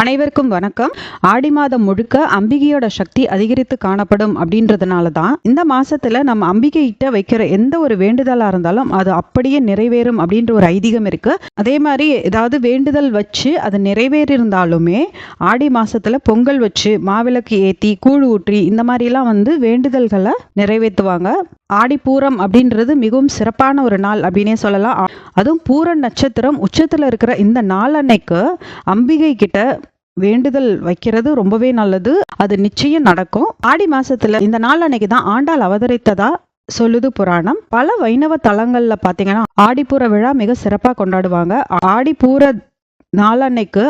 அனைவருக்கும் வணக்கம். ஆடி மாதம் முழுக்க அம்பிகையோட சக்தி அதிகரித்து காணப்படும் அப்படின்றதுனால தான் இந்த மாசத்துல நம்ம அம்பிகைகிட்ட வைக்கிற எந்த ஒரு வேண்டுதலா இருந்தாலும் அது அப்படியே நிறைவேறும் அப்படின்ற ஒரு ஐதீகம் இருக்கு. அதே மாதிரி ஏதாவது வேண்டுதல் வச்சு அது நிறைவேறியிருந்தாலுமே ஆடி மாசத்துல பொங்கல் வச்சு மாவிளக்கு ஏத்தி கூழ் ஊற்றி இந்த மாதிரிலாம் வந்து வேண்டுதல்களை நிறைவேற்றுவாங்க. ஆடிப்பூரம் அப்படின்றது மிகவும் சிறப்பான ஒரு நாள் அப்படின்னே சொல்லலாம். அதுவும் பூர நட்சத்திரம் உச்சத்தில் இருக்கிற இந்த நாள் அன்னைக்கு அம்பிகை கிட்ட வேண்டுதல் வைக்கிறது ரொம்பவே நல்லது. அது நிச்சயம் நடக்கும். ஆடி மாசத்துல இந்த நாள் அன்னைக்கு தான் ஆண்டாள் அவதரித்ததா சொல்லுது புராணம். பல வைணவ தலங்கள்ல பாத்தீங்கன்னா ஆடிப்பூர விழா மிக சிறப்பா கொண்டாடுவாங்க. ஆடிப்பூர நாளன்னைக்கு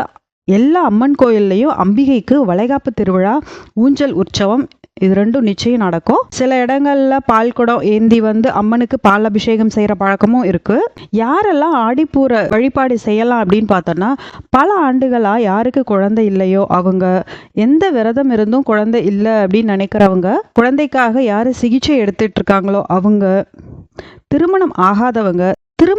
எல்லா அம்மன் கோயில்லையும் அம்பிகைக்கு வளைகாப்பு திருவிழா ஊஞ்சல் உற்சவம் இது ரெண்டும் நிச்சயம் நடக்கும். சில இடங்கள்ல பால் குடம் ஏந்தி வந்து அம்மனுக்கு பால் அபிஷேகம் செய்யற பழக்கமும் இருக்கு. யாரெல்லாம் ஆடிப்பூர வழிபாடு செய்யலாம் அப்படின்னு பார்த்தோம்னா பல ஆண்டுகளா யாருக்கு குழந்தை இல்லையோ அவங்க எந்த விரதம் இருந்தும் குழந்தை இல்லை அப்படின்னு நினைக்கிறவங்க குழந்தைக்காக யாரு சிகிச்சை எடுத்துட்டு இருக்காங்களோ அவங்க திருமணம் ஆகாதவங்க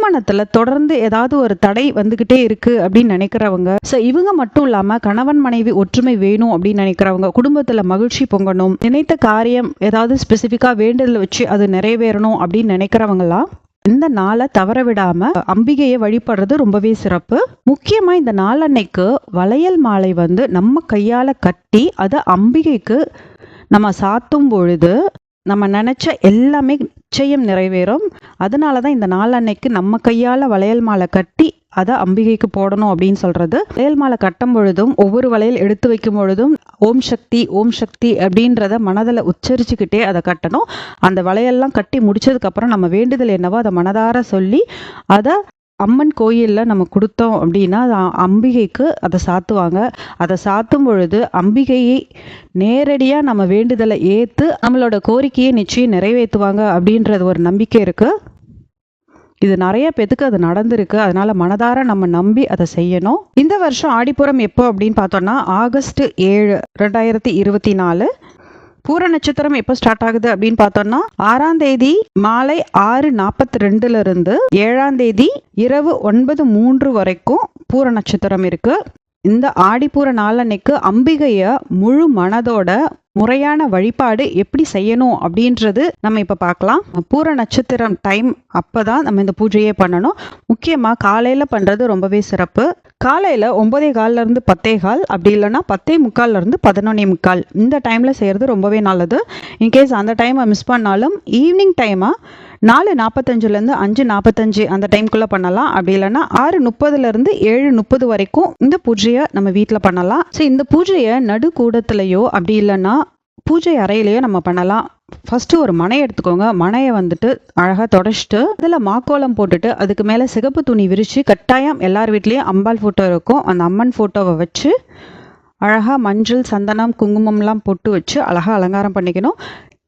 திருமணத்துல தொடர்ந்து ஏதாவது ஒரு தடை வந்துகிட்டே இருக்கு அப்படின்னு நினைக்கிறவங்க ஸோ இவங்க மட்டும் இல்லாம கணவன் மனைவி ஒற்றுமை வேணும் அப்படின்னு நினைக்கிறவங்க குடும்பத்துல மகிழ்ச்சி பொங்கணும் நினைத்த காரியம் ஏதாவது ஸ்பெசிஃபிக்காக வேண்டுதல் வச்சு அது நிறைவேறணும் அப்படின்னு நினைக்கிறவங்களாம் இந்த நாளை தவற விடாம அம்பிகையை வழிபடுறது ரொம்பவே சிறப்பு. முக்கியமா இந்த நாள் அன்னைக்கு வளையல் மாலை வந்து நம்ம கையால கட்டி அதை அம்பிகைக்கு நம்ம சாத்தும் பொழுது நம்ம நினைச்ச எல்லாமே நிச்சயம் நிறைவேறும். அதனால தான் இந்த நாள் அன்னைக்கு நம்ம கையால் வளையல் மாலை கட்டி அதை அம்பிகைக்கு போடணும் அப்படின்னு சொல்றது. வளையல் மாலை கட்டும் பொழுதும் ஒவ்வொரு வளையல் எடுத்து வைக்கும் பொழுதும் ஓம் சக்தி ஓம் சக்தி அப்படின்றத மனதில் உச்சரிச்சுக்கிட்டே அதை கட்டணும். அந்த வளையல்லாம் கட்டி முடிச்சதுக்கப்புறம் நம்ம வேண்டுதல் என்னவோ அதை மனதார சொல்லி அதை அம்மன் கோயிலில் நம்ம கொடுத்தோம் அப்படின்னா அது அம்பிகைக்கு அதை சாத்துவாங்க. அதை சாத்தும் பொழுது அம்பிகையை நேரடியாக நம்ம வேண்டுதலை ஏற்று நம்மளோட கோரிக்கையை நிச்சயம் நிறைவேற்றுவாங்க அப்படின்றது ஒரு நம்பிக்கை இருக்குது இது நிறைய பேத்துக்கு அது நடந்திருக்கு. அதனால மனதார நம்ம நம்பி அதை செய்யணும். இந்த வருஷம் ஆடிப்புறம் எப்போ அப்படின்னு பார்த்தோம்னா ஆகஸ்ட் ஏழு ரெண்டாயிரத்தி இருபத்தி நாலு. பூர நட்சத்திரம் எப்போ ஸ்டார்ட் ஆகுது அப்படின்னு பார்த்தோம்னா ஆறாம் தேதி மாலை ஆறு நாற்பத்தி ரெண்டுல இருந்து ஏழாம் தேதி இரவு ஒன்பது மூன்று வரைக்கும் பூர நட்சத்திரம் இருக்கு. இந்த ஆடிப்பூர நாளன்னைக்கு அம்பிகைய முழு மனதோட முறையான வழிபாடு எப்படி செய்யணும் அப்படின்றது நம்ம இப்போ பார்க்கலாம். பூர நட்சத்திரம் டைம் அப்போ தான் நம்ம இந்த பூஜையே பண்ணணும். முக்கியமாக காலையில் பண்ணுறது ரொம்பவே சிறப்பு. காலையில் ஒம்பதே கால்ல இருந்து பத்தே கால் அப்படி இல்லைன்னா பத்தே முக்கால்லேருந்து பதினொன்னே முக்கால். இந்த டைமில் செய்கிறது ரொம்பவே நல்லது. இன்கேஸ் அந்த டைமை மிஸ் பண்ணாலும் ஈவினிங் டைமாக நாலு நாற்பத்தஞ்சுலேருந்து அஞ்சு நாற்பத்தஞ்சு அந்த டைம்குள்ளே பண்ணலாம். அப்படி இல்லைன்னா ஆறு முப்பதுலேருந்து ஏழு முப்பது வரைக்கும் இந்த பூஜையை நம்ம வீட்டில் பண்ணலாம். ஸோ இந்த பூஜையை நடு கூடத்துலையோ அப்படி இல்லைன்னா பூஜை அறையிலேயே நம்ம பண்ணலாம். ஃபஸ்ட்டு ஒரு மனை எடுத்துக்கோங்க. மனையை வந்துட்டு அழகாக தொடச்சிட்டு அதில் மாக்கோலம் போட்டுட்டு அதுக்கு மேலே சிகப்பு துணி விரித்து கட்டாயம் எல்லார் வீட்லேயும் அம்பாள் ஃபோட்டோ இருக்கும். அந்த அம்மன் ஃபோட்டோவை வச்சு அழகாக மஞ்சள் சந்தனம் குங்குமம்லாம் பொட்டு வச்சு அழகாக அலங்காரம் பண்ணிக்கணும்.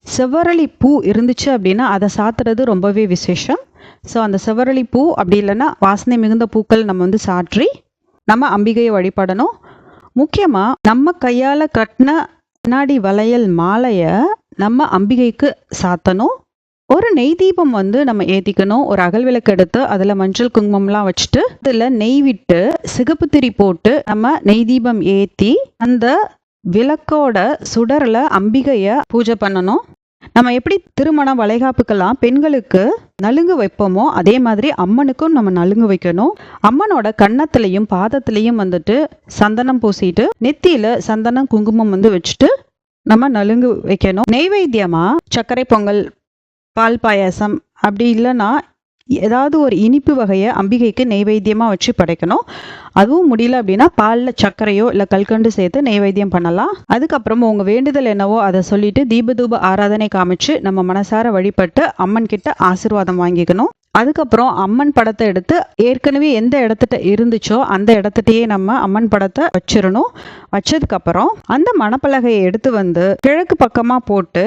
செவ்வரளி பூ இருந்துச்சு அப்படின்னா அதை சாத்துறது ரொம்பவே விசேஷம். ஸோ அந்த செவ்வரளி பூ அப்படி இல்லைன்னா வாசனை மிகுந்த பூக்கள் நம்ம வந்து சாற்றி நம்ம அம்பிகையை வழிபடணும். முக்கியமாக நம்ம கையால் கட்டின கண்ணாடி வளையல் மாலையை நம்ம அம்பிகைக்கு சாத்தணும். ஒரு நெய் தீபம் வந்து நம்ம ஏற்றிக்கணும் ஒரு அகல் விளக்கு எடுத்து அதில் மஞ்சள் குங்குமம்லாம் வச்சுட்டு அதில் நெய் விட்டு சிகப்பு திரி போட்டு நம்ம நெய் தீபம் ஏற்றி அந்த விளக்கோட சுடரில் அம்பிகையை பூஜை பண்ணணும். நம்ம எப்படி திருமண வளைகாப்புக்கெல்லாம் பெண்களுக்கு நலுங்கு வைப்போமோ அதே மாதிரி அம்மனுக்கும் நம்ம நலுங்கு வைக்கணும். அம்மனோட கன்னத்திலையும் பாதத்திலையும் வந்துட்டு சந்தனம் பூசிட்டு நெத்தியில சந்தனம் குங்குமம் வந்து வச்சுட்டு நம்ம நலுங்கு வைக்கணும். நெய்வேத்தியமா சர்க்கரை பொங்கல் பால் பாயாசம் அப்படி இல்லைன்னா ஏதாவது ஒரு இனிப்பு வகையை அம்பிகைக்கு நெய்வேத்தியமாக வச்சு படைக்கணும். அதுவும் முடியல அப்படின்னா பாலில் சர்க்கரையோ இல்லை கல்கண்டு சேர்த்து நெய்வேத்தியம் பண்ணலாம். அதுக்கப்புறம் உங்கள் வேண்டுதல் என்னவோ அதை சொல்லிட்டு தீபதூப ஆராதனை காமிச்சு நம்ம மனசார வழிபட்டு அம்மன் கிட்ட ஆசீர்வாதம் வாங்கிக்கணும். அதுக்கப்புறம் அம்மன் படத்தை எடுத்து ஏற்கனவே எந்த இடத்துட்ட இருந்துச்சோ அந்த இடத்துட்டயே நம்ம அம்மன் படத்தை வச்சிடணும். வச்சதுக்கப்புறம் அந்த மணப்பலகையை எடுத்து வந்து கிழக்கு பக்கமாக போட்டு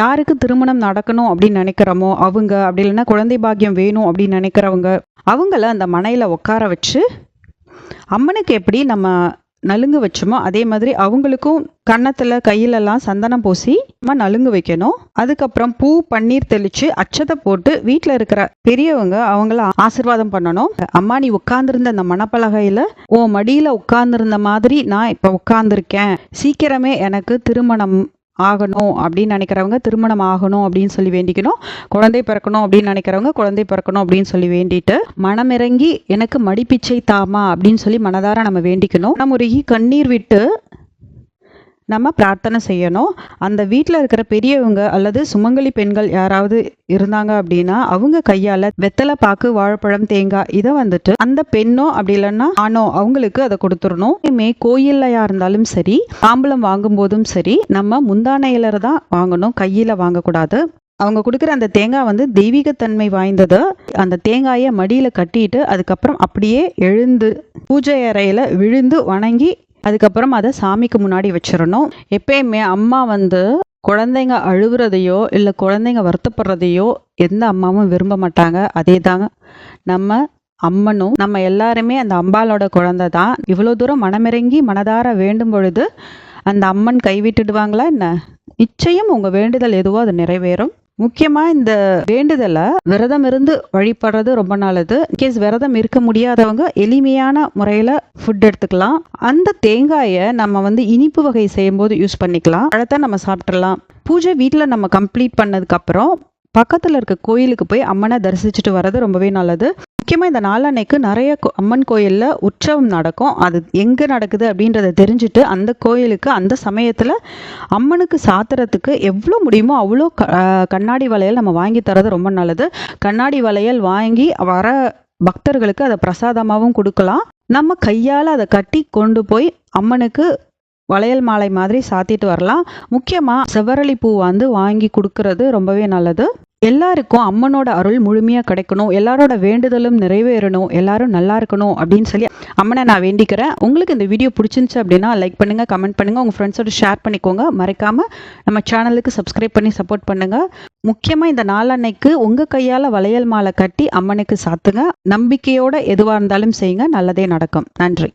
யாருக்கு திருமணம் நடக்கணும் அப்படின்னு நினைக்கிறோமோ அவங்க அப்படி இல்லைன்னா குழந்தை பாக்கியம் வேணும் அப்படின்னு நினைக்கிறவங்க அவங்கள அந்த மனையில் உட்கார வச்சு அம்மனுக்கு எப்படி நம்ம நலுங்கு வச்சோமோ அதே மாதிரி அவங்களுக்கும் கன்னத்தில் கையிலெல்லாம் சந்தனம் பூசி நம்ம நலுங்கு வைக்கணும். அதுக்கப்புறம் பூ பன்னீர் தெளித்து அச்சத்தை போட்டு வீட்டில் இருக்கிற பெரியவங்க அவங்கள ஆசிர்வாதம் பண்ணணும். அம்மா நீ உட்கார்ந்துருந்த அந்த மணப்பலகையில் ஓ மடியில் உட்கார்ந்துருந்த மாதிரி நான் இப்போ உட்கார்ந்துருக்கேன். சீக்கிரமே எனக்கு திருமணம் ஆகணும் அப்படின்னு நினைக்கிறவங்க திருமணம் ஆகணும் அப்படின்னு சொல்லி வேண்டிக்கணும். குழந்தை பிறக்கணும் அப்படின்னு நினைக்கிறவங்க குழந்தை பிறக்கணும் அப்படின்னு சொல்லி வேண்டிட்டு மனமிறங்கி எனக்கு மடிப்பிச்சை தாமா அப்படின்னு சொல்லி மனதார நம்ம வேண்டிக்கணும். நம்ம உருகி கண்ணீர் விட்டு நம்ம பிரார்த்தனை செய்யணும். அந்த வீட்டில் இருக்கிற பெரியவங்க அல்லது சுமங்கலி பெண்கள் யாராவது இருந்தாங்க அப்படின்னா அவங்க கையால் வெத்தலை பாக்கு வாழைப்பழம் தேங்காய் இதை வந்துட்டு அந்த பெண்ணோ அப்படி இல்லைன்னா ஆணோ அவங்களுக்கு அதை கொடுத்துடணும். மே கோயில்லையா இருந்தாலும் சரி தாம்பலம் வாங்கும்போதும் சரி நம்ம முந்தானையில தான் வாங்கணும். கையில் வாங்கக்கூடாது. அவங்க கொடுக்குற அந்த தேங்காய் வந்து தெய்வீகத்தன்மை வாய்ந்தது. அந்த தேங்காயை மடியில் கட்டிட்டு அதுக்கப்புறம் அப்படியே எழுந்து பூஜை அறையில் விழுந்து வணங்கி அதுக்கப்புறம் அதை சாமிக்கு முன்னாடி வச்சிடணும். எப்பயுமே அம்மா வந்து குழந்தைங்க அழுகுறதையோ இல்லை குழந்தைங்க வருத்தப்படுறதையோ எந்த அம்மாவும் விரும்ப மாட்டாங்க. அதே தாங்க நம்ம அம்மனும் நம்ம எல்லாருமே அந்த அம்பாலோட குழந்தை தான். இவ்வளோ தூரம் மனமிறங்கி மனதார வேண்டும் பொழுது அந்த அம்மன் கைவிட்டுடுவாங்களா என்ன? நிச்சயம் உங்கள் வேண்டுதல் எதுவோ அது நிறைவேறும். முக்கியமாக இந்த வேண்டுதலை விரதம் இருந்து வழிபடுறது ரொம்ப நல்லது. இன்கேஸ் விரதம் இருக்க முடியாதவங்க எளிமையான முறையில் ஃபுட் எடுத்துக்கலாம். அந்த தேங்காயை நம்ம வந்து இனிப்பு வகை செய்யும்போது யூஸ் பண்ணிக்கலாம். அடுத்த நம்ம சாப்பிட்றலாம் பூஜை வீட்டில் நம்ம கம்ப்ளீட் பண்ணதுக்கப்புறம் பக்கத்தில் இருக்க கோயிலுக்கு போய் அம்மனை தரிசிச்சுட்டு வர்றது ரொம்பவே நல்லது. முக்கியமாக இந்த நாளன்னைக்கு நிறைய கோ- அம்மன் கோயிலில் உற்சவம் நடக்கும். அது எங்கே நடக்குது அப்படின்றத தெரிஞ்சுட்டு அந்த கோயிலுக்கு அந்த சமயத்தில் அம்மனுக்கு சாத்துறதுக்கு எவ்வளோ முடியுமோ அவ்வளோ க கண்ணாடி வளையல் நம்ம வாங்கி தரது ரொம்ப நல்லது. கண்ணாடி வளையல் வாங்கி வர பக்தர்களுக்கு அதை பிரசாதமாகவும் கொடுக்கலாம். நம்ம கையால் அதை கட்டி கொண்டு போய் அம்மனுக்கு வளையல் மாலை மாதிரி சாத்திட்டு வரலாம். முக்கியமாக செவ்வரளி பூ வந்து வாங்கி கொடுக்கறது ரொம்பவே நல்லது. எல்லாருக்கும் அம்மனோட அருள் முழுமையாக கிடைக்கணும். எல்லாரோட வேண்டுதலும் நிறைவேறணும். எல்லாரும் நல்லா இருக்கணும் அப்படின்னு சொல்லி அம்மனை நான் வேண்டிக்கிறேன். உங்களுக்கு இந்த வீடியோ பிடிச்சிருந்துச்சு அப்படின்னா லைக் பண்ணுங்கள் கமெண்ட் பண்ணுங்க. உங்கள் ஃப்ரெண்ட்ஸோட ஷேர் பண்ணிக்கோங்க. மறக்காமல் நம்ம சேனலுக்கு சப்ஸ்கிரைப் பண்ணி சப்போர்ட் பண்ணுங்கள் முக்கியமாக இந்த நாளன்னைக்கு உங்கள் கையால் வளையல் மாலை கட்டி அம்மனுக்கு சாத்துங்க. நம்பிக்கையோட எதுவாக இருந்தாலும் செய்யுங்க. நல்லதே நடக்கும். நன்றி.